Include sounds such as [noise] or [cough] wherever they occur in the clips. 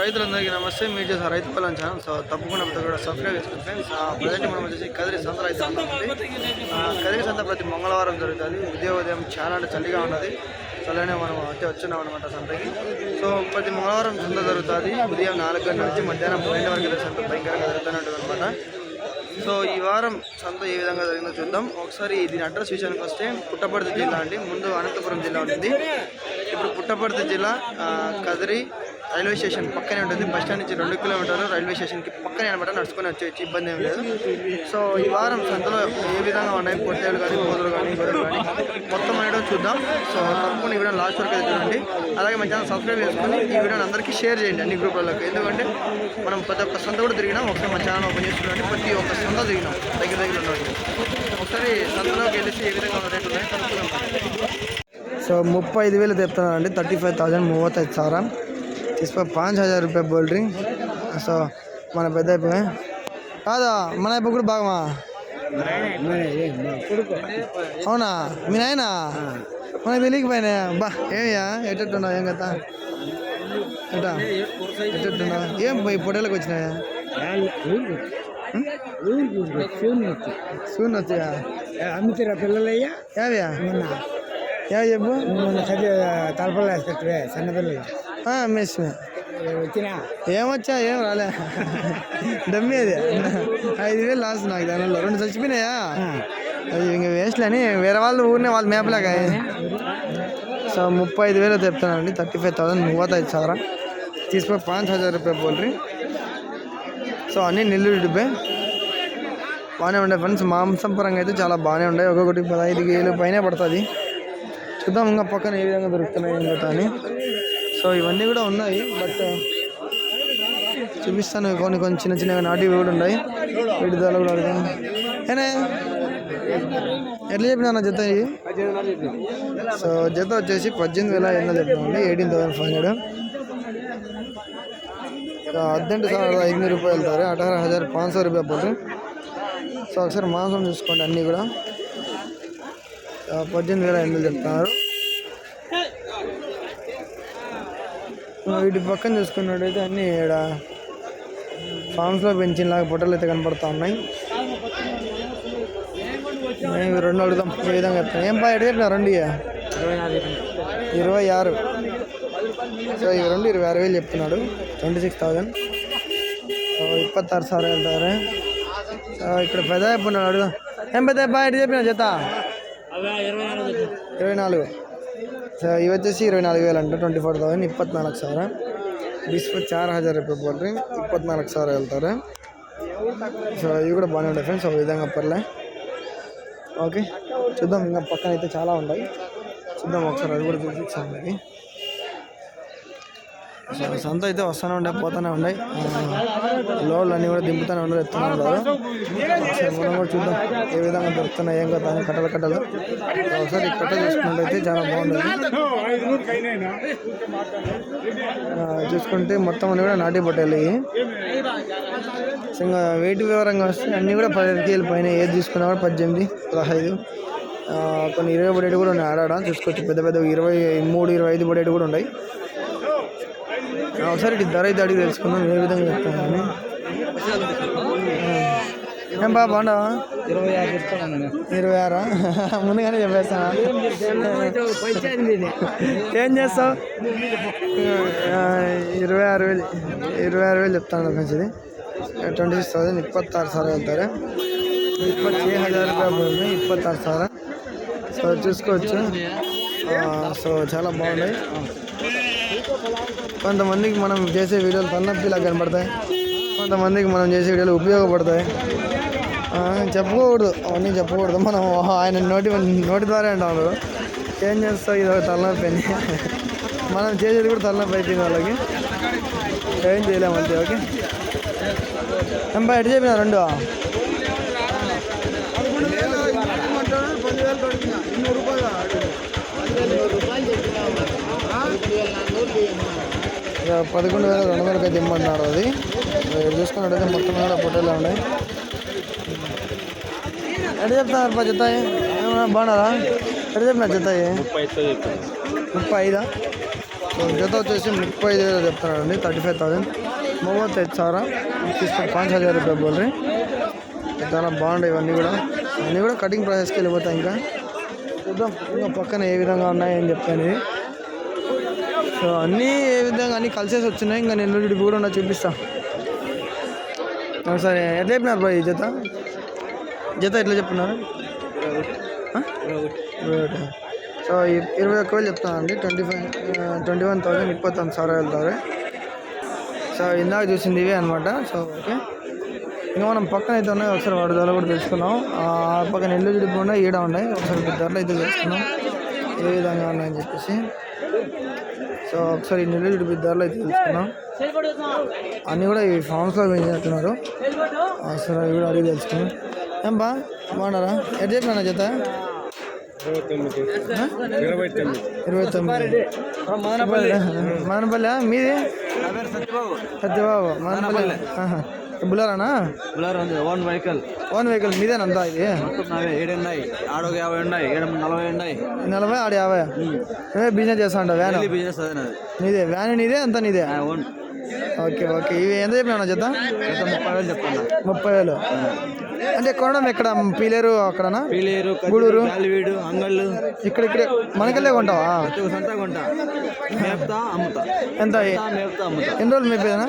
రైతులందరికీ నమస్తే. మీరు చేసిన రైతు పొలం ఛానల్. సో తప్పకుండా కూడా సబ్స్క్రైబ్ చేసుకోండి ఫ్రెండ్స్. ప్రజెంట్ మనం వచ్చేసి కదిరి సంతలు అయితే కదిరి సంత ప్రతి మంగళవారం జరుగుతుంది. ఉదయం ఉదయం చాలా అంటే చలిగా ఉన్నది. చల్లనే మనం అయితే వచ్చినాం అనమాట సంతకి. సో ప్రతి మంగళవారం సంత జరుగుతుంది. ఉదయం నాలుగు గంటల నుంచి మధ్యాహ్నం పన్నెండు వరకు సంత భయంకరంగా జరుగుతున్నట్టు అనమాట సో ఈ వారం సంత ఏ విధంగా జరిగిందో చూద్దాం. ఒకసారి దీని అడ్రస్ విషయానికి వస్తే పుట్టపర్తి జిల్లా అండి. ముందు అనంతపురం జిల్లా ఉంటుంది. ఇప్పుడు పుట్టపర్తి జిల్లా కదిరి రైల్వే స్టేషన్ పక్కనే ఉంటుంది. బస్ స్టాండ్ నుంచి రెండు కిలోమీటర్లు రైల్వే స్టేషన్కి పక్కనే అనమాట నడుచుకొని వచ్చేసి ఇబ్బంది ఏం లేదు. సో ఈ వారం సంతలో ఏ విధంగా ఉన్నాయి పొట్టేలు కానీ కోతులు కానీ గొర్రెలు కానీ మొత్తం అనేది చూద్దాం. సో తప్పకుండా ఈ వీడియో లాస్ట్ వరకు అయితే చూడండి. అలాగే మన ఛానల్ సబ్స్క్రైబ్ చేసుకొని ఈ వీడియోని అందరికీ షేర్ చేయండి అన్ని గ్రూపులకు ఎందుకంటే మనం ప్రతి ఒక్క సంత కూడా తిరిగినాం. ఒకసారి మన ఛానల్ ఓపెన్ చేసుకున్నాం ప్రతి ఒక్క సంత తిరిగినాం. దగ్గర దగ్గర ఉన్నట్టు ఒకసారి సంతలోకి వెళ్ళేసి ఏ విధంగా రేట్ ఉన్నాయి కనుక్కుందాం సో ముప్పై ఐదు వేలు తెప్తున్నారండి. థర్టీ ఫైవ్ థౌజండ్ మూవత్తైదు इस पर पाँच हज़ार रुपये बोल रही सो మన పెద్ద కాదా మన కూడా బాగమా? అవునా? మీ నాయన? మనకు తెలియకపోయినా బా ఏమయ్యా? ఎట్టట్టున్నావు? ఏం కదా ఎట్టా? ఎట్టట్టున్నావు? ఏం పోయి పొట్టేలకు వచ్చినాయా? సూనొచ్చియా అమ్ముతారా పిల్లలయ్యా ఏవయ్యా ఏవి చెప్పు తలపల్లి వేస్తే చిన్నపిల్లలు మెస్ ఏమొచ్చా? ఏం రాలే. డమ్మి అది. ఐదు వేలు లాస్ నాకు దానిలో రెండు చచ్చిపోయినాయా? అది ఇంక వేస్ట్ అని వేరే వాళ్ళు ఊరినే వాళ్ళు మేపలేక సో ముప్పై ఐదు వేలు చెప్తానండి థర్టీ ఫైవ్ థౌసండ్ మూవత్ ఐదు సార్ తీసుకొని పాంచ్ హజార్ రూపాయ పోల్రి సో అన్నీ నెల్లూరు డిబ్బే బాగానే ఉండే ఫ్రెండ్స్ మాంసం పరంగా అయితే చాలా బాగానే ఉండే. ఒక్కొక్కటి పదహైదు వేలు పైన పడుతుంది. చూద్దాం ఇంకా పక్కన ఏ విధంగా దొరుకుతున్నాయి అని. సో ఇవన్నీ కూడా ఉన్నాయి బట్ చూపిస్తాను కొన్ని కొన్ని చిన్న చిన్నగా నాటివి కూడా ఉన్నాయి విడుదల కూడా అడుగుతాం ఏనే ఎట్లా చెప్పినా జత ఇవి సో జత వచ్చేసి పద్దెనిమిది వేల ఎనిమిది చెప్తామండి ఎయిటీన్ థౌసండ్ ఫైవ్ హండ్రెడ్ ಹದಿನೆಂಟು ಸಾವಿರದ ಐದುನೂರು ರೂಪಾಯಿ ಹೇಳ್ತಾರೆ ಅಠಾರ ಹಜಾರ್ ಪಾಂಚ್ ಸಾವಿರ ರೂಪಾಯಿ పడుతుంది సో ఒకసారి మాంసం చూసుకోండి అన్నీ కూడా ఆ, పద్దెనిమిది వేల ఎనిమిది చెప్తున్నారు వీటి పక్కన చూసుకున్నట్టయితే అన్నీ ఇక్కడ ఫామ్స్లో పెంచినలాగా పొట్టలు అయితే కనపడుతూ ఉన్నాయి. మేము రెండు అడుగుతాం ఏ విధంగా చెప్తాను. ఏం బాగా ఎడ రెండు ఇరవై ఆరు. సో ఈ రెండు ఇరవై ఆరు వేలు చెప్తున్నాడు. Twenty six thousand so sir వెళ్తారు. సో ఇక్కడ పెద్ద చెప్పున్నాడు అడుగుదాం. ఏం పెద్ద బాగా ఎడ చెప్పిన జత? ఇరవై నాలుగు. ఇవి వచ్చేసి ఇరవై నాలుగు వేలు అంట ట్వంటీ ఫోర్ థౌసండ్ ಇಪ್ಪತ್ನಾಲ್ಕು ಸಾವಿರ ಬಿಸ್ಫ್ ಚಾರ್ ಹಜಾರ್ ರೂಪಾಯಿ ಬೋಲ್ರಿ ಇಪ್ಪತ್ನಾಲ್ಕು ಸಾವಿರ ಹೇಳ್ತಾರೆ సో ఇవి కూడా బాగానే ఉంటాయి ఫ్రెండ్స్ ఒక విధంగా పర్లే ఓకే చూద్దాం ఇంకా పక్కన అయితే చాలా ఉన్నాయి చూద్దాం ఒకసారి అది కూడా చూపించాం మీకు సో సంత అయితే వస్తూనే ఉండే పోతూనే ఉన్నాయి లోడ్లు అన్నీ కూడా దింపుతూనే ఉన్నారు ఎత్తునే ఉన్నారు ఒకసారి మనం కూడా చూద్దాం ఏ విధంగా దొరుకుతున్నాయి ఏం కదా కట్టలు కట్టలు. ఒకసారి ఈ కట్ట చూసుకున్నట్టయితే చాలా బాగుంటుంది ఆ, చూసుకుంటే మొత్తం అన్ని కూడా నాటి పొట్టేలు ఇంకా వెయిట్ వివరంగా వస్తే అన్నీ కూడా పదిహేను కేజీలు పైన ఏది తీసుకున్నా కూడా పద్దెనిమిది పదహైదు. కొన్ని ఇరవై పడేటి కూడా ఉన్నాయి ఆడాడ చూసుకోవచ్చు. పెద్ద పెద్ద ఇరవై మూడు ఇరవై ఐదు పడేటి కూడా ఉన్నాయి. ఒకసారి ఇటు ధర అయితే అడిగి తెలుసుకుందాం ఏ విధంగా చెప్తామని. ఏం బా బాగున్నావా? ఇరవై ఆరు ఇరవై ఆరా? [laughs] ముందుగానే చెప్పేస్తాను? ఏం చేస్తావు? ఇరవై ఆరు వేలు ఇరవై ఆరు వేలు చెప్తాను మంచిది ట్వంటీ సిక్స్ థౌసండ్ ಇಪ್ಪತ್ತಾರು సార్ ಹೇಳ್ತಾರೆ ఇప్పటి ಹಜಾರ್ ರೂಪಾಯಿ ಬಂದು ఇప్పత్తారు సార్. సో చూసుకోవచ్చు. సో చాలా బాగున్నాయి. కొంతమందికి మనం చేసే వీడియోలు తన్నప్పిలా కనబడతాయి కొంతమందికి మనం చేసే వీడియోలు ఉపయోగపడతాయి. చెప్పకూడదు. అవన్నీ చెప్పకూడదు. మనం ఆయన నోటి నోటి ద్వారా అంటాము ఏం చేస్తావు? ఇది ఒక తలనొప్పి అని. మనం చేసేది కూడా తలనొప్పి అయిపోయింది వాళ్ళకి. ఏం చేయలేము అంతే ఓకే? ఎంపా ఎటు చెప్పిన రెండు. పదకొండు వేల రెండు వందలకి అయితే ఇమ్మంటున్నారు అది. ఇక్కడ చూసుకున్నట్టయితే మొత్తం కూడా ఫోటోలు ఉన్నాయి. ఎట్లా చెప్తున్నారు పా జతాయి బాగున్నారా? ఎటు చెప్పిన జతాయి ముప్పై ఐదా జత వచ్చేసి ముప్పై ఐదు వేలు చెప్తున్నారండి థర్టీ ఫైవ్ థౌసండ్. మూవత్ ఐదు సారా తీసుకొని పాంచ్ హజార్ రూపాయలు బోల్ చాలా బాగుంటాయి ఇవన్నీ కూడా. అన్నీ కూడా కటింగ్ ప్రాసెస్కి వెళ్ళిపోతాయి ఇంకా. చూద్దాం ఇంకా పక్కన ఏ విధంగా ఉన్నాయి అని చెప్తాను ఇది సో అన్నీ ఏ విధంగా అన్నీ కలిసేసి వచ్చినాయి. ఇంకా నేను ఇప్పుడు కూడా ఉన్నా చూపిస్తా. సరే ఎట్లా చెప్పినారు బాయ్ జత? జత ఎట్లా చెప్తున్నారు సో ఇరవై ఒక్క వేలు చెప్తాను అండి twenty five twenty one thousand ఇప్పొత్తాను sir వెళ్తారు సో ఇందాక చూసింది ఇవే అనమాట సో ఓకే. ఇంకా మనం పక్కన అయితే ఉన్నాయి. ఒకసారి వాడు ధర కూడా తెలుసుకున్నాం ఆ పక్కన ఇల్లు జిడిపి ఉన్నాయి ఈడ ఉన్నాయి. ఒకసారి ధరలు అయితే తెలుసుకున్నాం ఏ విధంగా ఉన్నాయని చెప్పేసి. సో ఒకసారి ఈ నెల్లు జిడిపి ధరలు అయితే తెలుసుకున్నాం అన్నీ కూడా ఈ ఫామ్స్లో పెంచినట్టున్నారు సరే అవి కూడా అడిగి తెలుసుకున్నాం ఏం బా బాగున్నారా? ఎట్ చెప్పినా జత? ఇరవై తొమ్మిది. మదనపల్లి. మీది? సత్యబాబు. మదనపల్లి. ఆహా. బులారానా? బులార్ ఉంది. Own vehicle. ఓన్ వెహికల్ మీదేనంతా ఇది? నావే ఏడు ఉన్నాయి. ఆడొక యాభై ఉన్నాయి. ఏడు నలభై ఉన్నాయి. నలభై ఆడు యాభై. నువ్వే బిజినెస్ చేస్తా ఉంటావు వ్యాన్? బిజినెస్ అదే నాది. వ్యాన్ నీదే? అంతా నీదే? ఓన్. Okay okay. ఇవి ఎంత చెప్పినా ముప్పై వేలు చెప్తున్నా. ముప్పై వేలు. అంటే కొనడం ఎక్కడ? పీలేరు అక్కడనా? పీలేరు గూడూరు? గాలివీడు అంగళ్ళు. ఇక్కడ ఇక్కడ. మనకెళ్ళే కొంటావా? సంతా కొంటా. మేపుతా అమ్ముతా. ఎంత? ఎన్ని రోజులు మేపేదనా?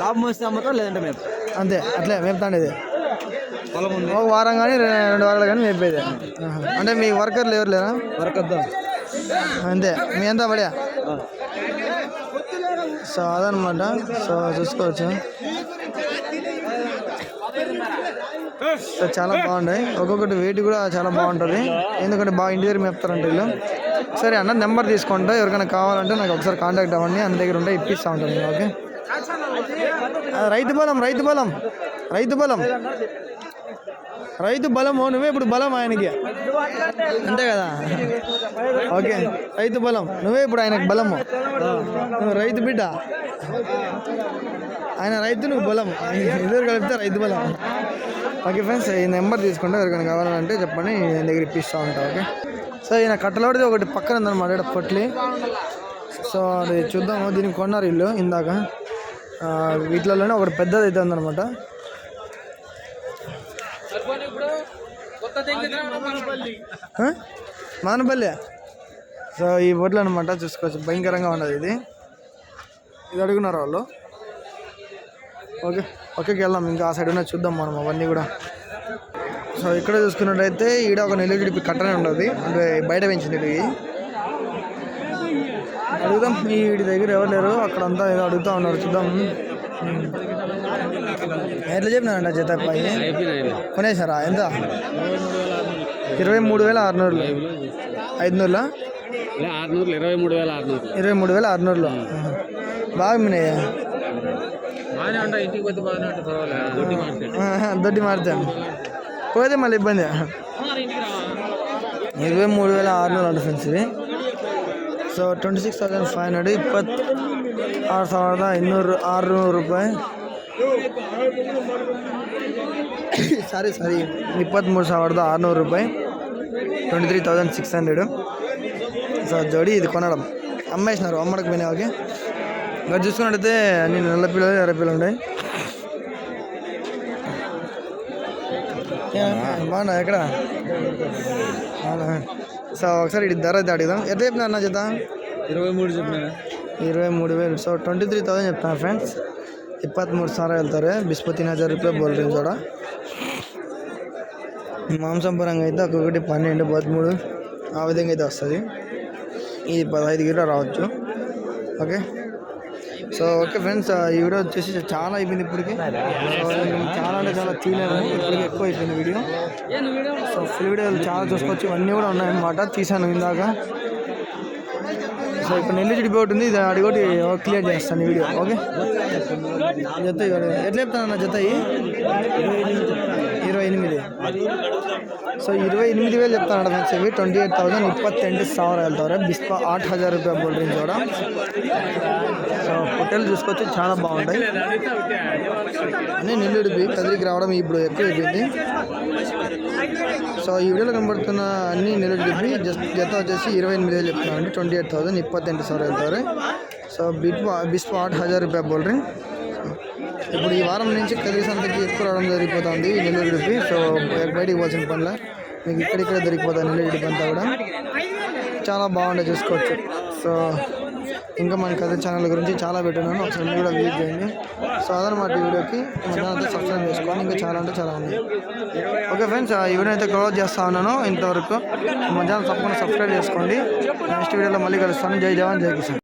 లాభం వస్తే అమ్ముతా లేదంటే మేపుతా అంతే అట్లే మేపుతాండేది. పొలం ఉంది. ఒక వారం కానీ రెండు వారాలు కానీ మేపేది. అంటే మీ వర్కర్లు ఎవరు లేరా? వరకద్దాం అంతే. మీ అంతా పడా సో అదనమాట సో చూసుకోవచ్చు. సో చాలా బాగున్నాయి. ఒక్కొక్కటి వెయిట్ కూడా చాలా బాగుంటుంది. ఎందుకంటే బాగా ఇంటి దగ్గర మేపుతారంట వీళ్ళు. సరే అన్న నెంబర్ తీసుకుంటా. ఎవరికైనా కావాలంటే నాకు ఒకసారి కాంటాక్ట్ అవ్వండి. అన్న దగ్గర ఉంటే ఇప్పిస్తూ ఉంటాను నేను, ఓకే? రైతు బలం రైతు బలం రైతు బలం. రైతు బలము నువ్వే ఇప్పుడు బలం ఆయనకి. అంతే కదా? ఓకే రైతు బలం. నువ్వే ఇప్పుడు ఆయనకు బలము. నువ్వు రైతు బిడ్డ. ఆయన రైతు నువ్వు బలం. ఇద్దరు కలిపితే రైతు బలం. ఓకే ఫ్రెండ్స్ ఈ నెంబర్ తీసుకుంటే ఎవరికైనా కావాలంటే చెప్పండి నేను దగ్గర ఇప్పిస్తూ ఉంటా ఓకే? సో ఈయన కట్టలోడిది ఒకటి పక్కన ఉందన్నమాట పొట్లి. సో అది చూద్దాము దీనికి కొన్నారు ఇల్లు ఇందాక. వీటిలోనే ఒకటి పెద్దది అయితే ఉందన్నమాట మానపల్లి? సో ఈ బొట్లు అనమాట చూసుకోవచ్చు. భయంకరంగా ఉన్నది ఇది. ఇది అడుగున్నారు వాళ్ళు? ఓకే ఓకేకి వెళ్దాం ఇంకా ఆ సైడ్ ఉన్న చూద్దాం మనం అవన్నీ కూడా. సో ఇక్కడ చూసుకున్నట్టయితే ఈడ ఒక నెల్లిడిపి కట్టనే ఉండదు. అంటే బయట పెంచింది ఇది. అడుగుదాం. వీడి దగ్గర ఎవరు లేరు? అక్కడంతా ఏదో అడుగుతా ఉన్నారు. చూద్దాం. ఎట్లా చెప్పినారంట జత అబ్బాయి కొనేసారా ఎంత? ఇరవై మూడు వేల ఆరునూరులు. ఐదునూరులో? ఇరవై మూడు వేల ఆరునూరు ఇరవై మూడు వేల ఆరునూరులో బాగా మినయ్యా. దొడ్డి మారుతాను పోతే మళ్ళీ ఇబ్బంది. ఇరవై మూడు వేల ఆరునూరు అంటే ఫ్రెండ్స్ ఇవి. so twenty six thousand five hundred ಇಪ್ಪತ್ತು ಆರು ಸಾವಿರದ ಇನ್ನೂರು ಆರುನೂರು ರೂಪಾಯಿ ಸಾರಿ ಸಾರಿ ಇಪ್ಪತ್ತ್ಮೂರು ಸಾವಿರದ ಆರುನೂರು ರೂಪಾಯಿ twenty three thousand six hundred so జోడి ఇది కొనడం అమ్మేసినారు అమ్మడికి పోయినా ఓకే ఇంకా చూసుకున్నట్టయితే అన్ని నల్ల పిల్లలు ఎర్ర పిల్లలు ఉన్నాయి ఏ, బాగున్నా ఎక్కడ అవునా సో ఒకసారి ఇది ధర అయితే అడుగుదాం. ఎంత చెప్పినారు అన్న చేద్దాం ఇరవై మూడు చెప్పినా. ఇరవై మూడు వేలు. సో ట్వంటీ త్రీ థౌసండ్ చెప్తాను ఫ్రెండ్స్ ಇಪ್ಪತ್ತ್ ಮೂರು వెళ్తారు. ಹೇಳ್ತಾರೆ ಬಿಸ್ಪು ತಿನ್ನ ಹಜಾರ್ ರೂಪಾಯಿ ಬೋಲ್ರಿ మాంసం పరంగా అయితే ఒక్కొక్కటి పన్నెండు పదమూడు ఆ విధంగా అయితే వస్తుంది. ఇది పదహైదు కిలో రావచ్చు. ఓకే? సో ఓకే ఫ్రెండ్స్ ఈ వీడియో వచ్చేసి చాలా అయిపోయింది ఇప్పటికి. సో చాలా అంటే చాలా తీయలేను ఇప్పటికి ఎక్కువ అయిపోయింది వీడియో. సో ఫుల్ వీడియోలు చాలా చూసుకోవచ్చు. ఇవన్నీ కూడా ఉన్నాయన్నమాట. తీసాను ఇందాక. సో ఇక్కడ నెల్లి చెడిపి ఒకటి ఉంది ఇది అది ఒకటి క్లియర్ చేస్తాను వీడియో. ఓకే? జత ఎట్లా చెప్తాను అన్న జత ఎనిమిది. సో ఇరవై ఎనిమిది వేలు చెప్తాను వచ్చేవి ట్వంటీ ఎయిట్ థౌసండ్ ముప్పై రెండు సవర్ వెళ్తారు బిస్పా ఆట్ హజార్ రూపాయ బోల్ ಬೋಲ್ಡ್ರಿಂಗ್ కూడా. సో హోటల్ చూసుకొచ్చి చాలా బాగుంటాయి. అని నిల్లుడిపి కదిరికి రావడం ఇప్పుడు ఎక్కువ అయిపోయింది. సో ఈ వీడియోలో కనబడుతున్న అన్ని నిల్లుడిపి జస్ట్ జత వచ్చేసి ఇరవై ఎనిమిది వేలు చెప్తున్నాను ట్వంటీ ఎయిట్ థౌసండ్ ముప్పై రెండు సవర్ వెళ్తారు సో బిస్పా ఆట్ హజార్ రూపాయ బోల్ డ్రింక్ ఇప్పుడు ఈ వారం నుంచి కదిరి సంతకి ఎక్కువ రావడం జరిగిపోతుంది. ఈ నెల్లూరు సో బయటికి పోవాల్సిన పనుల. మీకు ఇక్కడిక్కడ దొరికిపోతుంది నెల్లూరు అంతా కూడా చాలా బాగుండే చూసుకోవచ్చు. సో ఇంకా మన కథ ఛానల్ గురించి చాలా పెట్టున్నాను ఒకసారి మీరు కూడా విజిట్ చేయండి. సో అదనమాట ఈ వీడియోకి. మన ఛానల్ సబ్స్క్రైబ్ చేసుకోండి. ఇంకా చాలా అంటే చాలా ఉంది ఓకే ఫ్రెండ్స్ ఈ వీడియో అయితే క్లోజ్ చేస్తా ఉన్నాను ఇంతవరకు. మన ఛానల్ తప్పకుండా సబ్స్క్రైబ్ చేసుకోండి. నెక్స్ట్ వీడియోలో మళ్ళీ కలుస్తాను. జై జవాన్ జై కిషన్